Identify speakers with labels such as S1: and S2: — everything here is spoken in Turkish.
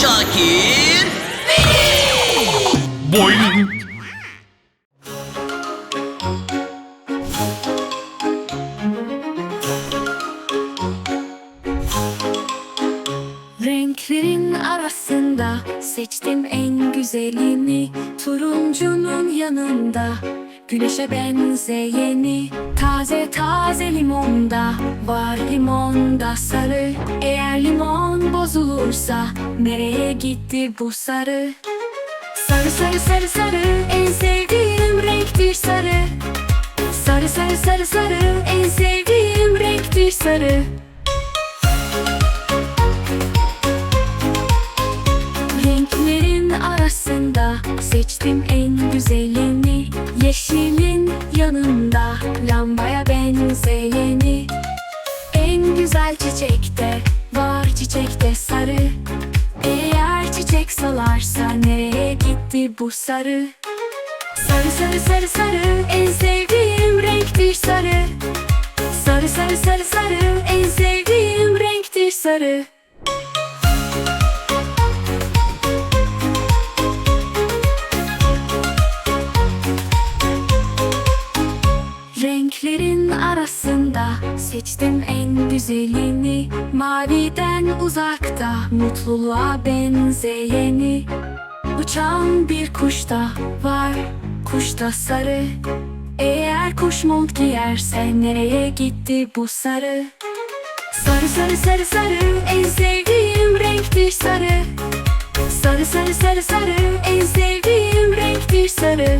S1: Şakir.
S2: Boing.
S3: Renklerin arasında seçtim en güzelini Turuncunun yanında güneşe benzeyeni Taze taze limonda var limonda sarı Eğer limon bozulursa nereye gitti bu sarı? Sarı sarı sarı sarı en sevdiğim renktir sarı. Sarı sarı sarı sarı en sevdiğim renktir sarı. Renklerin arasında seçtim en güzelini. Yeşilin yanında lambaya benzeyeni. En güzel çiçekte gitti bu sarı? Sarı sarı sarı sarı. En sevdiğim renktir sarı. Sarı sarı sarı sarı. En sevdiğim renktir sarı. Renklerin arasında seçtim en güzelini. Maviden uzakta mutluluğa benzeyeni Uçan bir kuşta var. Kuşta sarı. Eğer kuş mont giyerse nereye gitti bu sarı? Sarı sarı sarı sarı en sevdiğim renktir sarı. Sarı sarı sarı sarı en sevdiğim renktir sarı